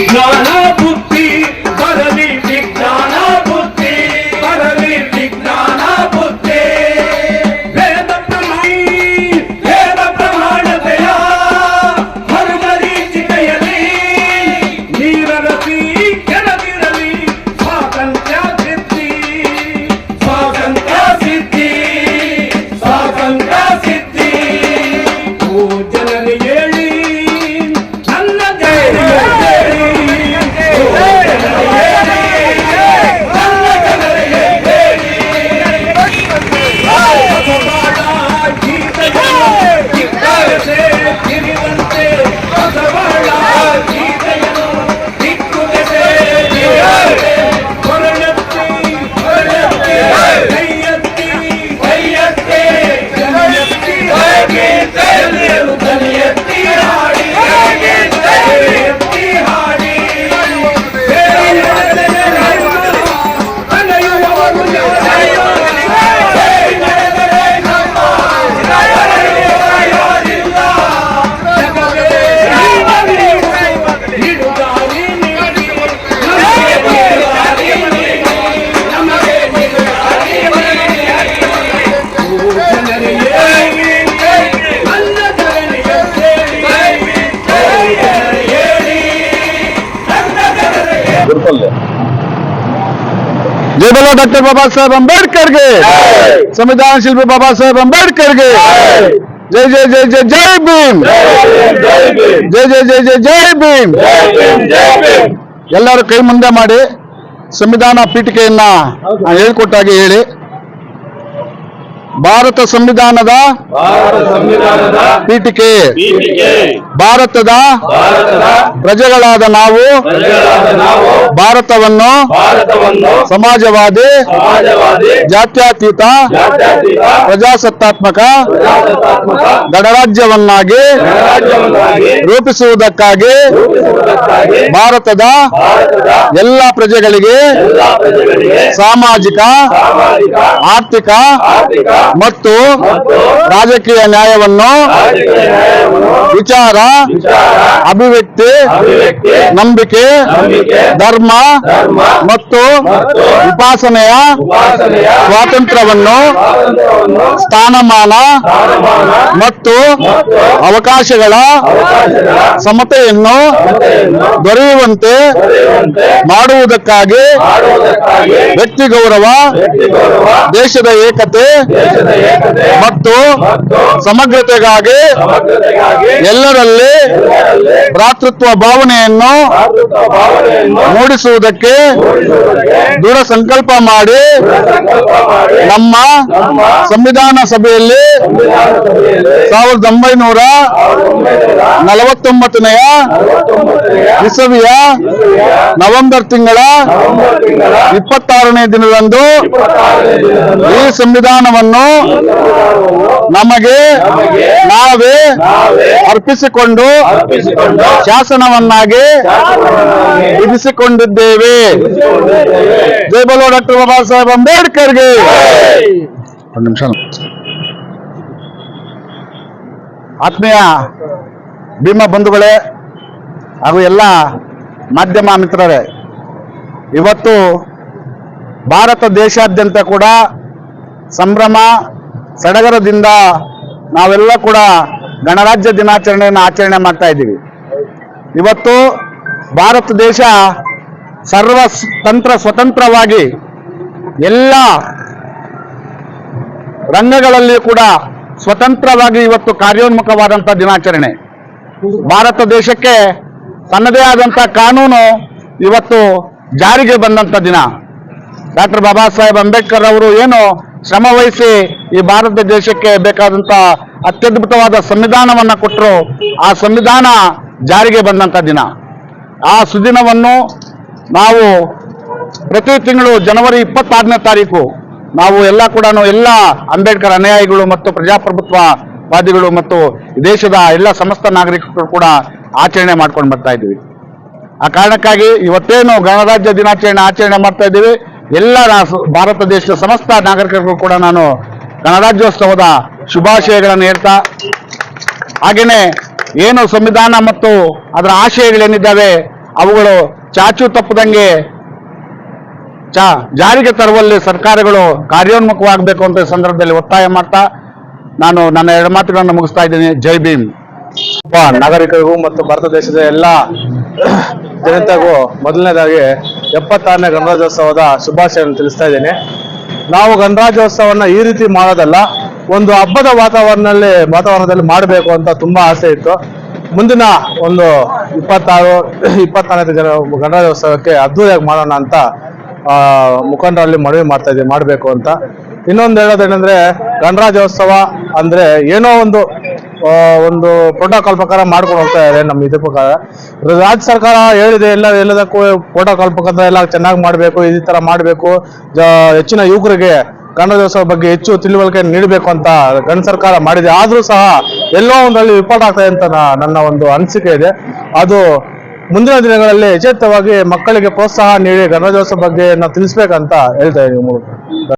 ವಿಜ್ಞಾನ ಬುದ್ಧಿ जय बोलो डॉक्टर बाबा साहेब अंबेडकर के संविधान शिल्पी बाबा साहेब अंबेडकर के जय जय जय जय जय भीम जय जय जय जय जय ಭೀಮ್ ಎಲ್ಲರೂ ಕೈ ಮುಂದೆ ಮಾಡಿ ಸಂವಿಧಾನ ಪೀಠಿಕೆಯನ್ನ ನಾನು ಹೇಳ್ಕೊಟ್ಟಾಗೆ ಹೇಳಿ ಭಾರತ ಸಂವಿಧಾನದ ಪೀಠಿಕೆ. ಭಾರತದ ಪ್ರಜೆಗಳಾದ ನಾವು ಭಾರತವನ್ನು ಸಮಾಜವಾದಿ ಜಾತ್ಯತೀತ ಪ್ರಜಾಸತ್ತಾತ್ಮಕ ಗಣರಾಜ್ಯವನ್ನಾಗಿ ರೂಪಿಸುವುದಕ್ಕಾಗಿ ಭಾರತದ ಎಲ್ಲ ಪ್ರಜೆಗಳಿಗೆ ಸಾಮಾಜಿಕ ಆರ್ಥಿಕ ಮತ್ತು ರಾಜಕೀಯ ನ್ಯಾಯವನ್ನು ವಿಚಾರ, ಅಭಿವ್ಯಕ್ತಿ, ನಂಬಿಕೆ, ಧರ್ಮ ಮತ್ತು ಉಪಾಸನೆಯ ಸ್ವಾತಂತ್ರ್ಯವನ್ನು ಸ್ಥಾನಮಾನ ಮತ್ತು ಅವಕಾಶಗಳ ಸಮತೆಯನ್ನು ದೊರೆಯುವಂತೆ ಮಾಡುವುದಕ್ಕಾಗಿ ವ್ಯಕ್ತಿ ಗೌರವ, ದೇಶದ ಏಕತೆ ಮತ್ತು ಸಮಗ್ರತೆಗಾಗಿ ಎಲ್ಲರಲ್ಲಿ ಭ್ರಾತೃತ್ವ ಭಾವನೆಯನ್ನು ಮೂಡಿಸುವುದಕ್ಕೆ ದೃಢ ಸಂಕಲ್ಪ ಮಾಡಿ ನಮ್ಮ ಸಂವಿಧಾನ ಸಭೆಯಲ್ಲಿ ಸಾವಿರದ ಒಂಬೈನೂರ ನಲವತ್ತೊಂಬತ್ತನೆಯ ಇಸವಿಯ ನವೆಂಬರ್ ತಿಂಗಳ ಇಪ್ಪತ್ತಾರನೇ ದಿನದಂದು ಈ ಸಂವಿಧಾನವನ್ನು ನಮಗೆ ನಾವೇ ಅರ್ಪಿಸಿಕೊಂಡು ಶಾಸನವನ್ನಾಗಿ ವಿಧಿಸಿಕೊಂಡಿದ್ದೇವೆ ರೂಪಿಸಿಕೊಂಡಿದ್ದೇವೆ. ಜೈ ಬಲೋ ಡಾಕ್ಟರ್ ಬಾಬಾ ಸಾಹೇಬ್ ಅಂಬೇಡ್ಕರ್ಗೆ ಒಂದು ನಿಮಿಷ ಆತ್ಮೀಯ ಭೀಮ ಬಂಧುಗಳೇ ಹಾಗೂ ಎಲ್ಲ ಮಾಧ್ಯಮ ಮಿತ್ರರೇ, ಇವತ್ತು ಭಾರತ ದೇಶಾದ್ಯಂತ ಕೂಡ ಸಂಭ್ರಮ, ಸಡಗರದಿಂದ ನಾವೆಲ್ಲ ಕೂಡ ಗಣರಾಜ್ಯ ದಿನಾಚರಣೆಯನ್ನು ಆಚರಣೆ ಮಾಡ್ತಾ ಇದ್ದೀವಿ. ಇವತ್ತು ಭಾರತ ದೇಶ ಸರ್ವ ತಂತ್ರ ಸ್ವತಂತ್ರವಾಗಿ ಎಲ್ಲ ರಂಗಗಳಲ್ಲಿ ಕೂಡ ಸ್ವತಂತ್ರವಾಗಿ ಇವತ್ತು ಕಾರ್ಯೋನ್ಮುಖವಾದಂಥ ದಿನಾಚರಣೆ. ಭಾರತ ದೇಶಕ್ಕೆ ತನ್ನದೇ ಆದಂಥ ಕಾನೂನು ಇವತ್ತು ಜಾರಿಗೆ ಬಂದಂಥ ದಿನ. ಡಾಕ್ಟರ್ ಬಾಬಾ ಸಾಹೇಬ್ ಅಂಬೇಡ್ಕರ್ ಅವರು ಏನು ಶ್ರಮ ಈ ಭಾರತ ದೇಶಕ್ಕೆ ಬೇಕಾದಂಥ ಅತ್ಯದ್ಭುತವಾದ ಸಂವಿಧಾನವನ್ನು ಕೊಟ್ಟರು ಆ ಸಂವಿಧಾನ ಜಾರಿಗೆ ಬಂದಂಥ ದಿನ. ಆ ಸುದಿನವನ್ನು ನಾವು ಪ್ರತಿ ತಿಂಗಳು ಜನವರಿ ಇಪ್ಪತ್ತಾರನೇ ತಾರೀಕು ನಾವು ಎಲ್ಲ ಕೂಡ ಎಲ್ಲ ಅಂಬೇಡ್ಕರ್ ಅನುಯಾಯಿಗಳು ಮತ್ತು ಪ್ರಜಾಪ್ರಭುತ್ವವಾದಿಗಳು ಮತ್ತು ದೇಶದ ಎಲ್ಲ ಸಮಸ್ತ ನಾಗರಿಕರು ಕೂಡ ಆಚರಣೆ ಮಾಡ್ಕೊಂಡು ಬರ್ತಾ ಇದ್ದೀವಿ. ಆ ಕಾರಣಕ್ಕಾಗಿ ಇವತ್ತೇನು ಗಣರಾಜ್ಯ ದಿನಾಚರಣೆ ಆಚರಣೆ ಮಾಡ್ತಾ ಇದ್ದೀವಿ. ಎಲ್ಲ ಭಾರತ ದೇಶದ ಸಮಸ್ತ ನಾಗರಿಕರಿಗೂ ಕೂಡ ನಾನು ಗಣರಾಜ್ಯೋತ್ಸವದ ಶುಭಾಶಯಗಳನ್ನು ಹೇಳ್ತಾ, ಹಾಗೆಯೇ ಏನು ಸಂವಿಧಾನ ಮತ್ತು ಅದರ ಆಶಯಗಳೇನಿದ್ದಾವೆ, ಅವುಗಳು ಚಾಚು ತಪ್ಪದಂಗೆ ಚಾ, ಜಾರಿಗೆ ತರುವಲ್ಲಿ ಸರ್ಕಾರಗಳು ಕಾರ್ಯೋನ್ಮುಖವಾಗಬೇಕು ಅಂತ ಸಂದರ್ಭದಲ್ಲಿ ಒತ್ತಾಯ ಮಾಡ್ತಾ, ನಾನು ನನ್ನ ಎರಡು ಮಾತುಗಳನ್ನು ಮುಗಿಸ್ತಾ ಇದ್ದೀನಿ. ಜೈ ಭೀಮ್. ನಾಗರಿಕರಿಗೂ ಮತ್ತು ಭಾರತ ದೇಶದ ಎಲ್ಲ ಜನತೆಗೂ ಮೊದಲನೇದಾಗಿ ಎಪ್ಪತ್ತಾರನೇ ಗಣರಾಜ್ಯೋತ್ಸವದ ಶುಭಾಶಯವನ್ನು ತಿಳಿಸ್ತಾ ಇದ್ದೀನಿ. ನಾವು ಗಣರಾಜ್ಯೋತ್ಸವನ್ನ ಈ ರೀತಿ ಮಾಡೋದಲ್ಲ, ಒಂದು ಹಬ್ಬದ ವಾತಾವರಣದಲ್ಲಿ ವಾತಾವರಣದಲ್ಲಿ ಮಾಡಬೇಕು ಅಂತ ತುಂಬಾ ಆಸೆ ಇತ್ತು. ಮುಂದಿನ ಒಂದು ಇಪ್ಪತ್ತಾರು ಇಪ್ಪತ್ತಾರನೇ ಜನ ಗಣರಾಜ್ಯೋತ್ಸವಕ್ಕೆ ಅದ್ದೂರಿಯಾಗಿ ಮಾಡೋಣ ಅಂತ ಮುಖಂಡರಲ್ಲಿ ಮನವಿ ಮಾಡ್ತಾ ಇದ್ದೀವಿ ಮಾಡಬೇಕು ಅಂತ. ಇನ್ನೊಂದು ಹೇಳೋದೇನೆಂದ್ರೆ ಗಣರಾಜ್ಯೋತ್ಸವ ಅಂದ್ರೆ ಏನೋ ಒಂದು ಒಂದು ಪ್ರೋಟೋಕಾಲ್ ಪ್ರಕಾರ ಮಾಡ್ಕೊಂಡು ಹೋಗ್ತಾ ಇದ್ದಾರೆ ನಮ್ಮ ಇದ್ರ ಪ್ರಕಾರ. ರಾಜ್ಯ ಸರ್ಕಾರ ಹೇಳಿದೆ, ಎಲ್ಲ, ಎಲ್ಲದಕ್ಕೂ ಪ್ರೋಟೋಕಾಲ್ ಪ್ರಕಾರ ಎಲ್ಲ ಚೆನ್ನಾಗಿ ಮಾಡಬೇಕು ಈ ತರ ಮಾಡಬೇಕು. ಹೆಚ್ಚಿನ ಯುವಕರಿಗೆ ಗಣರಾಜ್ಯೋತ್ಸವ ಬಗ್ಗೆ ಹೆಚ್ಚು ತಿಳುವಳಿಕೆ ನೀಡಬೇಕು ಅಂತ ಗಣ ಸರ್ಕಾರ ಮಾಡಿದೆ. ಆದರೂ ಸಹ ಎಲ್ಲೋ ಒಂದರಲ್ಲಿ ವಿಫಲ ಆಗ್ತದೆ ಅಂತ ನನ್ನ ಒಂದು ಅನಿಸಿಕೆ ಇದೆ. ಅದು ಮುಂದಿನ ದಿನಗಳಲ್ಲಿ ಯಚೇತವಾಗಿ ಮಕ್ಕಳಿಗೆ ಪ್ರೋತ್ಸಾಹ ನೀಡಿ ಗಣರಾಜ್ಯೋತ್ಸವ ಬಗ್ಗೆ ನಾವು ತಿಳಿಸ್ಬೇಕಂತ ಹೇಳ್ತಾ ಇದ್ದೀವಿ ಮೂಲಕ